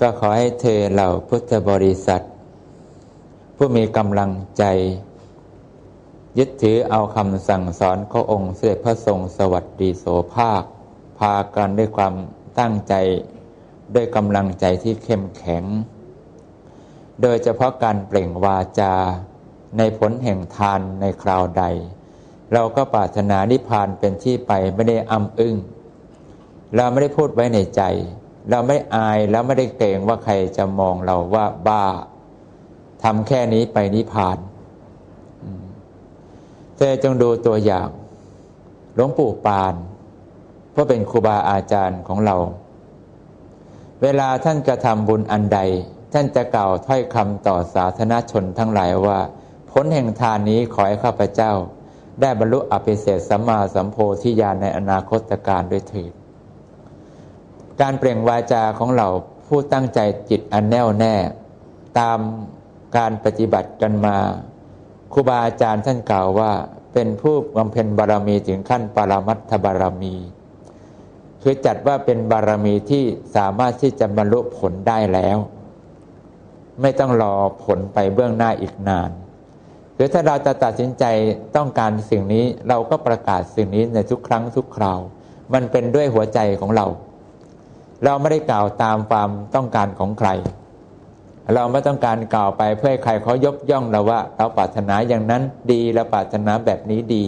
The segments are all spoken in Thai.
ก็ขอให้เธอเหล่าพุทธบริษัท ผู้มีกำลังใจ ยึดถือเอาคำสั่งสอนขององค์เสด็จพระทรงสวัสดีโสภาค พากันด้วยความตั้งใจด้วยกำลังใจที่เข้มแข็ง โดยเฉพาะการเปล่งวาจาในผลแห่งทานในคราวใด เราก็ปรารถนานิพพานเป็นที่ไปไม่ได้อ้ำอึ้ง เราไม่ได้พูดไว้ในใจ เราไม่อายแล้วไม่ได้เกรงว่าใครจะมองเราว่าบ้าทำแค่นี้ไปนิพพานเธอจงดูตัวอย่างหลวงปู่ปานเพราะเป็นครูบาอาจารย์ของเรา เวลาท่านกระทำบุญอันใด ท่านจะกล่าวถ้อยคำต่อสาธารณชนทั้งหลายว่า ผลแห่งทานนี้ขอให้ข้าพเจ้า ได้บรรลุอภิเศษสัมมาสัมโพธิญาณในอนาคตการด้วยเถิด การเปล่งวาจาของเราผู้ตั้งใจจิตอันแน่วแน่ ตามการปฏิบัติกันมาครูบาอาจารย์ท่านกล่าวว่า เป็นผู้บำเพ็ญบารมีถึงขั้นปรมัตถบารมี คือจัดว่าเป็นบารมีที่สามารถที่จะบรรลุผลได้แล้ว ไม่ต้องรอผลไปเบื้องหน้าอีกนานหรือถ้าเราจะตัดสินใจต้องการสิ่งนี้เราก็ประกาศสิ่งนี้ในทุกครั้งทุกคราว มันเป็นด้วยหัวใจของเรา เราไม่ได้กล่าวตามความต้องการของใคร เราไม่ต้องการกล่าวไปเพื่อให้ใครเขายกย่องเราว่า เราปรารถนาอย่างนั้นดีเราปรารถนาแบบนี้ดี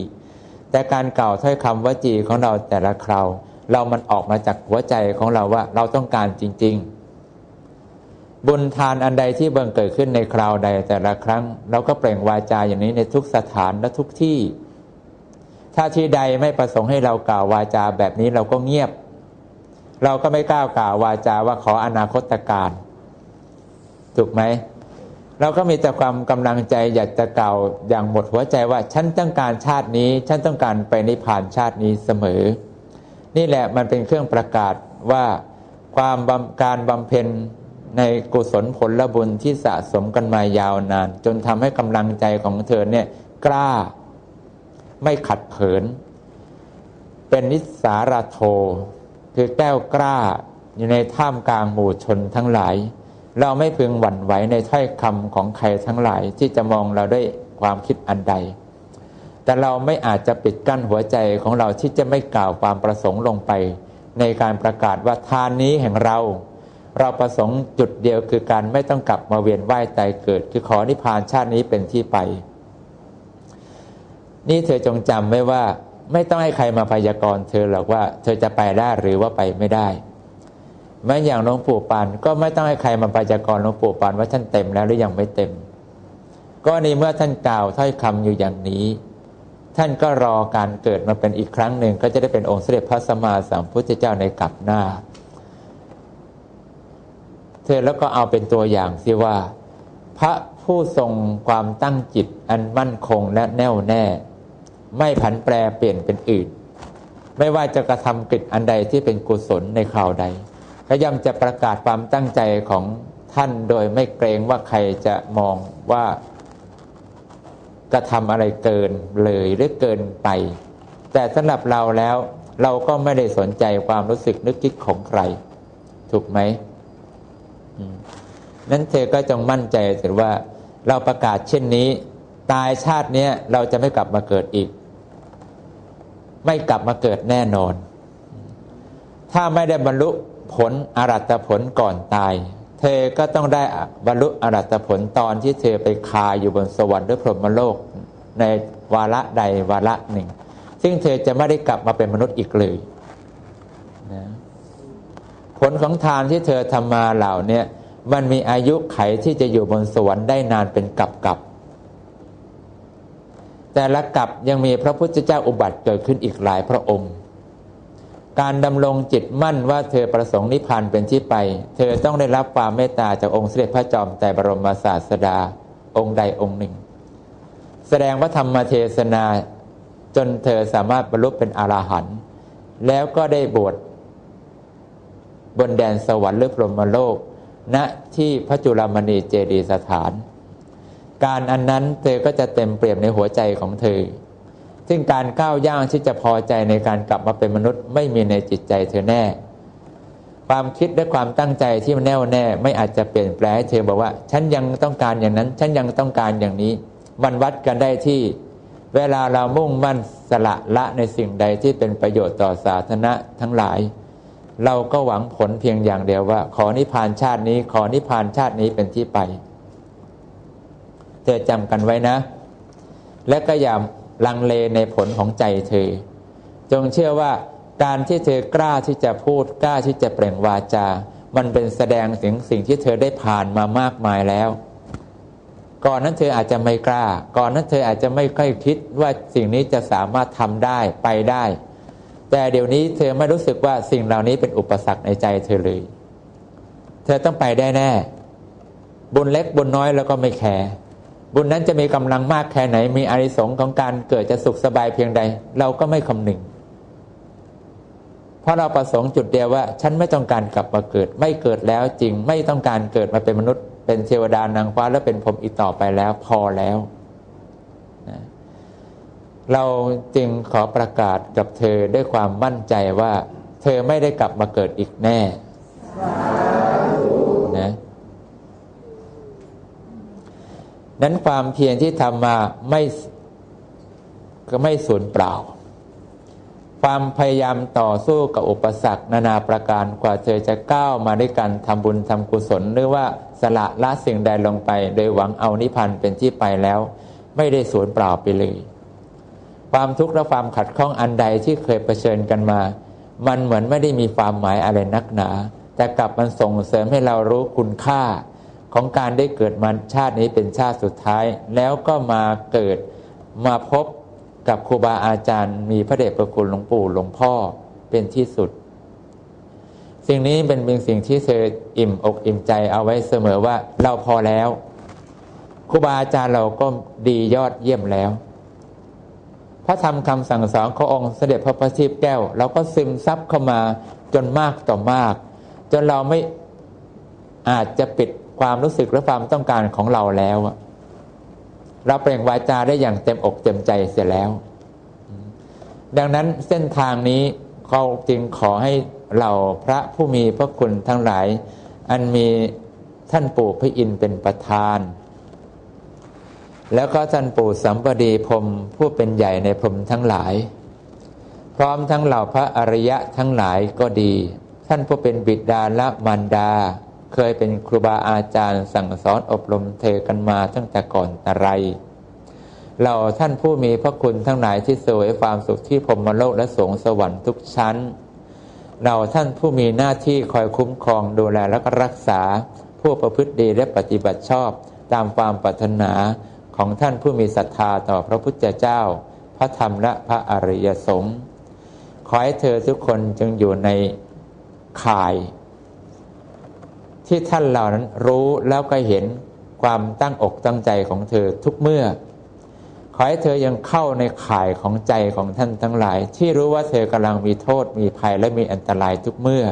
แต่การกล่าวถ้อยคำวจีของเราแต่ละคราวเรามันออกมาจากหัวใจของเราว่าเราต้องการจริง ๆ บุญทานอันใดที่บังเกิดขึ้นในคราวใดแต่ละครั้ง เราก็เปล่งวาจาอย่างนี้ในทุกสถานและทุกที่ ถ้าที่ใดไม่ประสงค์ให้เรากล่าววาจาแบบนี้เราก็เงียบ เราก็ไม่กล้ากล่าววาจาว่าขออนาคตการถูกไหมเราก็มีแต่ความกำลังใจอยากจะกล่าวอย่างหมดหัวใจว่า ฉันต้องการชาตินี้ ฉันต้องการไปนิพพานชาตินี้เสมอ นี่แหละมันเป็นเครื่องประกาศว่าความการบำเพ็ญในกุศลผลบุญที่สะสมกันมายาวนาน จนทำให้กำลังใจของเธอเนี่ยกล้าไม่ขัดเขิน เป็นนิสาราโท คือแก้วกล้าอยู่ในท่ามกลางหมู่ชนทั้งหลาย เราไม่พึงหวั่นไหวในถ้อยคำของใครทั้งหลายที่จะมองเราด้วยความคิดอันใด แต่เราไม่อาจจะปิดกั้นหัวใจของเราที่จะไม่กล่าวความประสงค์ลงไป ในการประกาศว่าทานนี้แห่งเรา เราประสงค์จุดเดียวคือการไม่ต้องกลับมาเวียนว่ายตายเกิด คือขอนิพพานชาตินี้เป็นที่ไป นี่เธอจงจำไว้ว่า ไม่ต้องให้ใครมาพยากรณ์เธอหรอกว่า เธอจะไปได้หรือว่าไปไม่ได้แม้อย่างหลวงปู่ปานก็ไม่ต้องให้ใครมาพยากรณ์หลวงปู่ปานว่าท่านเต็มแล้วหรือยังไม่เต็ม ก็ในเมื่อท่านกล่าวถ้อยคำอยู่อย่างนี้ ท่านก็รอการเกิดมาเป็นอีกครั้งหนึ่งก็จะได้เป็นองค์เสด็จพระสัมมาสัมพุทธเจ้าในกลับหน้า เธอแล้วก็เอาเป็นตัวอย่างสิว่า พระผู้ทรงความตั้งจิตอันมั่นคงและแน่วแน่ ไม่ผันแปรเปลี่ยนเป็นอื่น ไม่ว่าจะกระทำกิจอันใดที่เป็นกุศลในคราวใดก็ย่อมจะประกาศความตั้งใจของท่านโดยไม่เกรงว่าใครจะมองว่ากระทำอะไรเกินเลยหรือเกินไป แต่สำหรับเราแล้วเราก็ไม่ได้สนใจความรู้สึกนึกคิดของใคร ถูกไหมนั้นเธอก็จงมั่นใจถือว่า เราประกาศเช่นนี้ ตายชาตินี้เราจะไม่กลับมาเกิดอีก ไม่กลับมาเกิดแน่นอน ถ้าไม่ได้บรรลุผลอรัตผลก่อนตาย เธอก็ต้องได้บรรลุอรัตผลตอนที่เธอไปคาอยู่บนสวรรค์หรือพรหมโลก ในวาระใดวาระหนึ่ง ซึ่งเธอจะไม่ได้กลับมาเป็นมนุษย์อีกเลยนะผลของทานที่เธอทำมาเหล่านี้มันมีอายุไขที่จะอยู่บนสวรรค์ได้นานเป็นกับกับ แต่ละกับยังมีพระพุทธเจ้าอุบัติเกิดขึ้นอีกหลายพระองค์ การดำรงจิตมั่นว่าเธอประสงค์นิพพานเป็นที่ไป เธอต้องได้รับความเมตตาจากองค์เสด็จพระจอมแต่บรมศาสดาองค์ใดองค์หนึ่ง แสดงว่าธรรมเทศนาจนเธอสามารถบรรลุเป็นอรหันต์แล้วก็ได้บวชบนแดนสวรรค์หรือพรหมโลกณที่พระจุลมณีเจดีสถาน การอันนั้นเธอก็จะเต็มเปี่ยมในหัวใจของเธอ ซึ่งการก้าวย่างที่จะพอใจในการกลับมาเป็นมนุษย์ไม่มีในจิตใจเธอแน่ ความคิดและความตั้งใจที่มันแน่วแน่ ไม่อาจจะเปลี่ยนแปลงให้เธอบอกว่า ฉันยังต้องการอย่างนั้น ฉันยังต้องการอย่างนี้ มันวัดกันได้ที่ เวลาเรามุ่งมั่นสละละในสิ่งใดที่เป็นประโยชน์ต่อสาธารณะทั้งหลาย เราก็หวังผลเพียงอย่างเดียวว่า ขอนิพพานชาตินี้ ขอนิพพานชาตินี้เป็นที่ไป เธอจำกันไว้นะ และก็อย่าลังเลในผลของใจเธอ จงเชื่อว่าการที่เธอกล้าที่จะพูดกล้าที่จะเปล่งวาจา มันเป็นแสดงถึงสิ่งที่เธอได้ผ่านมามากมายแล้ว ก่อนนั้นเธออาจจะไม่กล้า ก่อนนั้นเธออาจจะไม่ค่อยคิดว่าสิ่งนี้จะสามารถทำได้ไปได้ แต่เดี๋ยวนี้เธอไม่รู้สึกว่าสิ่งเหล่านี้เป็นอุปสรรคในใจเธอเลย เธอต้องไปได้แน่ บุญเล็กบุญน้อยแล้วก็ไม่แคร์ บุญนั้นจะมีกำลังมากแค่ไหน มีอานิสงส์ของการเกิดจะสุขสบายเพียงใด เราก็ไม่คำนึง เพราะเราประสงค์จุดเดียวว่า ฉันไม่ต้องการกลับมาเกิด ไม่เกิดแล้วจริง ไม่ต้องการเกิดมาเป็นมนุษย์ เป็นเทวดานางฟ้าและเป็นผมอีกต่อไปแล้ว พอแล้วนะเราจึงขอประกาศกับเธอด้วยความมั่นใจว่า เธอไม่ได้กลับมาเกิดอีกแน่นะ นั้นความเพียรที่ทำมาไม่ก็ไม่สูญเปล่า ความพยายามต่อสู้กับอุปสรรคนานาประการกว่าเธอจะก้าวมาด้วยกันทำบุญทำกุศลหรือว่าสละละสิ่งใดลงไป โดยหวังเอานิพพานเป็นที่ไปแล้ว ไม่ได้สูญเปล่าไปเลย ความทุกข์และความขัดข้องอันใดที่เคยเผชิญกันมา มันเหมือนไม่ได้มีความหมายอะไรนักหนา แต่กลับมันส่งเสริมให้เรารู้คุณค่า ของการได้เกิดมาชาตินี้เป็นชาติสุดท้าย แล้วก็มาเกิดมาพบกับครูบาอาจารย์ มีพระเดชพระคุณหลวงปู่หลวงพ่อเป็นที่สุด สิ่งนี้เป็นเป็นสิ่งที่เธออิ่มอกอิ่มใจเอาไว้เสมอว่าเราพอแล้วครูบาอาจารย์เราก็ดียอดเยี่ยมแล้ว พระธรรมคำสั่งสอนขององค์เสด็จพระพัทิพแก้ว เราก็ซึมซับเข้ามาจนมากต่อมาก จนเราไม่อาจจะปิด ความรู้สึกและความต้องการของเราแล้วเราเปล่งวาจาได้อย่างเต็มอกเต็มใจเสียแล้ว ดังนั้นเส้นทางนี้เขาจึงขอให้เราพระผู้มีพระคุณทั้งหลาย อันมีท่านปู่พระอินทร์เป็นประธาน แล้วก็ท่านปู่สัมปดีพรมผู้เป็นใหญ่ในพรมทั้งหลาย พร้อมทั้งเหล่าพระอริยะทั้งหลายก็ดี ท่านผู้เป็นบิดาและมารดา เคยเป็นครูบาอาจารย์สั่งสอนอบรมเธอกันมาตั้งแต่ก่อนอะไรเราท่านผู้มีพระคุณทั้งหลายที่สวยความสุขที่พรมโลกและสงสวรรค์ทุกชั้น เราท่านผู้มีหน้าที่คอยคุ้มครองดูแลและรักษา ผู้ประพฤติดีและปฏิบัติชอบตามความปรารถนาของท่านผู้มีศรัทธาต่อพระพุทธเจ้า พระธรรมและพระอริยสงฆ์ขอให้เธอทุกคนจึงอยู่ในข่าย ที่ท่านเหล่านั้นรู้แล้วก็เห็นความตั้งอกตั้งใจของเธอทุกเมื่อ ขอให้เธอยังเข้าในข่ายของใจของท่านทั้งหลาย ที่รู้ว่าเธอกำลังมีโทษมีภัยและมีอันตรายทุกเมื่อ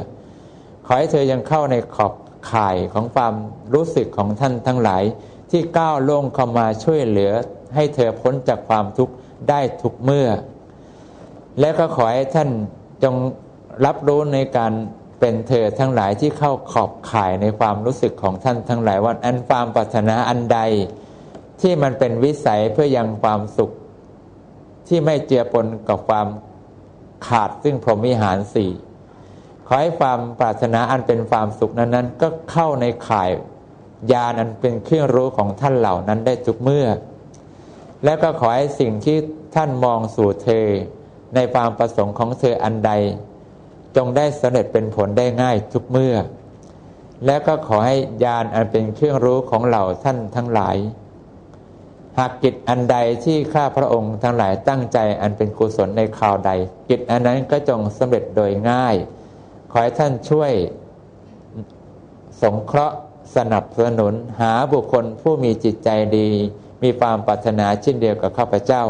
ขอให้เธอยังเข้าในขอบข่ายของความรู้สึกของท่านทั้งหลาย ที่ก้าวล่วงเข้ามาช่วยเหลือ ให้เธอพ้นจากความทุกข์ได้ทุกเมื่อ และก็ขอให้ท่านจงรับรู้ในการ เป็นเธอทั้งหลายที่เข้าขอบข่ายในความรู้สึกของท่านทั้งหลายว่าอันความปรารถนาอันใด ที่มันเป็นวิสัยเพื่อยังความสุข ที่ไม่เจือปนกับความขาดซึ่งพรหมิหารสี่ขอให้ความปรารถนาอันเป็นความสุขนั้นๆ ก็เข้าในข่ายยานอันเป็นเครื่องรู้ของท่านเหล่านั้นได้ทุกเมื่อ และก็ขอให้สิ่งที่ท่านมองสู่เธอ ในความประสงค์ของเธออันใด จงได้สำเร็จเป็นผลได้ง่ายทุกเมื่อ และก็ขอให้ญาณอันเป็นเครื่องรู้ของเหล่าท่านทั้งหลาย หากกิจอันใดที่ข้าพระองค์ทั้งหลายตั้งใจอันเป็นกุศลในข่าวใด กิจอันนั้นก็จงสำเร็จโดยง่าย ขอให้ท่านช่วยสงเคราะห์สนับสนุนหาบุคคลผู้มีจิตใจดี มีความปรารถนาเช่นเดียวกับข้าพเจ้า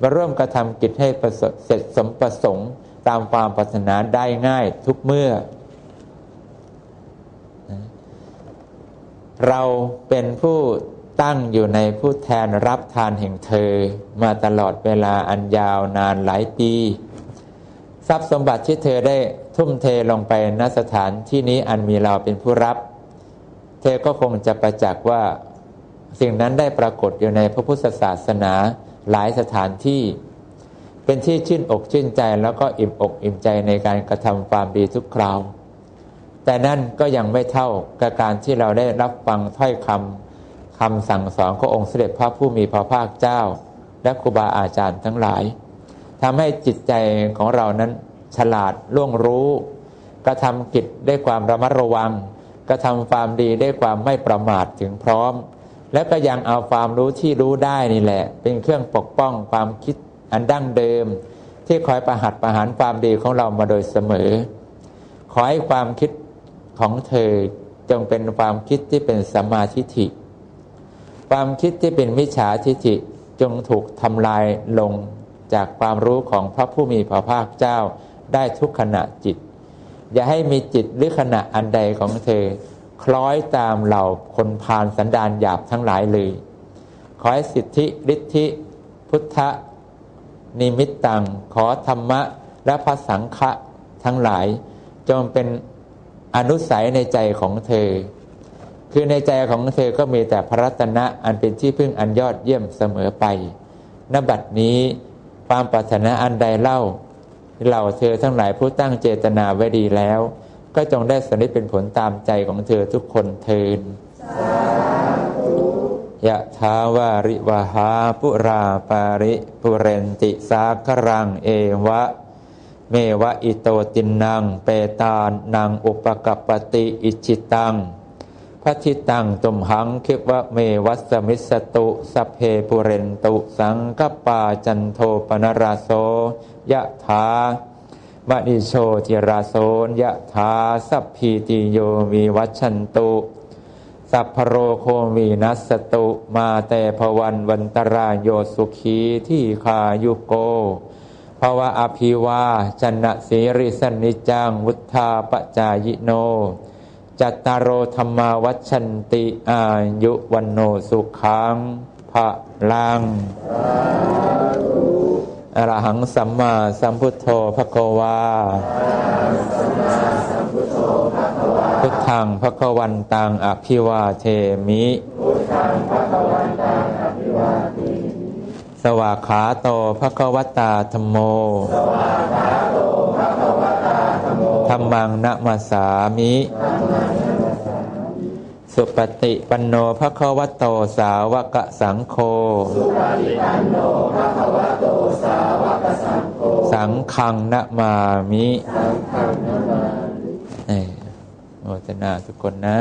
มาร่วมกระทำกิจให้ประเสร็จสมประสงค์ ตามความปรารถนาได้ง่ายทุกเมื่อ เราเป็นผู้ตั้งอยู่ในผู้แทนรับทานแห่งเธอ มาตลอดเวลาอันยาวนานหลายปี ทรัพย์สมบัติที่เธอได้ทุ่มเทลงไปณสถานที่นี้อันมีเราเป็นผู้รับ เธอก็คงจะประจักษ์ว่า สิ่งนั้นได้ปรากฏอยู่ในพระพุทธศาสนาหลายสถานที่ เป็นที่ชื่นอกชื่นใจแล้วก็อิ่มอกอิ่มใจในการกระทำความดีทุกคราว แต่นั่นก็ยังไม่เท่ากับการที่เราได้รับฟังถ้อยคำคำสั่งสอนขององค์เสด็จพระผู้มีพระภาคเจ้า และครูบาอาจารย์ทั้งหลายทำให้จิตใจของเรานั้นฉลาดล่วงรู้กระทำกิจด้วยความระมัดระวังกระทำความดีด้วยความไม่ประมาทถึงพร้อม และก็ยังเอาความรู้ที่รู้ได้นี่แหละ เป็นเครื่องปกป้องความคิด อันดั้งเดิมที่คอยประหัดประหารความดีของเรามาโดยเสมอ ขอให้ความคิดของเธอจงเป็นความคิดที่เป็นสัมมาทิฏฐิ ความคิดที่เป็นมิจฉาทิฏฐิจงถูกทำลายลงจากความรู้ของพระผู้มีพระภาคเจ้าได้ทุกขณะจิต อย่าให้มีจิตหรือขณะอันใดของเธอ คล้อยตามเหล่าคนพาลสันดานหยาบทั้งหลายเลย ขอให้สิทธิฤทธิ พุทธ นิมิตตังขอธรรมะ และพระสังฆะทั้งหลาย จงเป็นอนุสัยในใจของเธอ คือในใจของเธอก็มีแต่พระรัตนะอันเป็นที่พึ่งอันยอดเยี่ยมเสมอไปนบัดนี้ความปรารถนาอันใดเล่าเหล่าเธอทั้งหลายผู้ตั้งเจตนาไว้ดีแล้ว ก็จงได้สำเร็จเป็นผลตามใจของเธอทุกคนเทิน ยะทาวาริวหาปุราปาริปุเรนติสาครังเอวะ เมวะอิโตตินัง เปตานนางอุปกปปติอิชิตังพัทิตังตุมหังคิวะเมวัสมิสตุสัพเพปุเรนตุสังกปาจันโทปนราโสยะถามณิโชติราโสยะถาสัพพีติโยมีวัชันตุ สัพพโรโคมีนัสตุมาแต่พวันวันตรายโยสุขีที่คายุโกภาวะอภิวาชนะสีริสนิจังวุธาปจายโน จัตตารโอธรรมาวัชันติอายุวันโนสุขังพระลังอรหังสัมมาสัมพุทโธภควา พุทธังภควันตังอภิวาเทมิสวากขาโตภควตาธรรมโมธรรมังนะมาสามิ สุปฏิปันโนภควโตสาวกสังโฆสังฆังนะมามิ โมทนาทุกคนนะ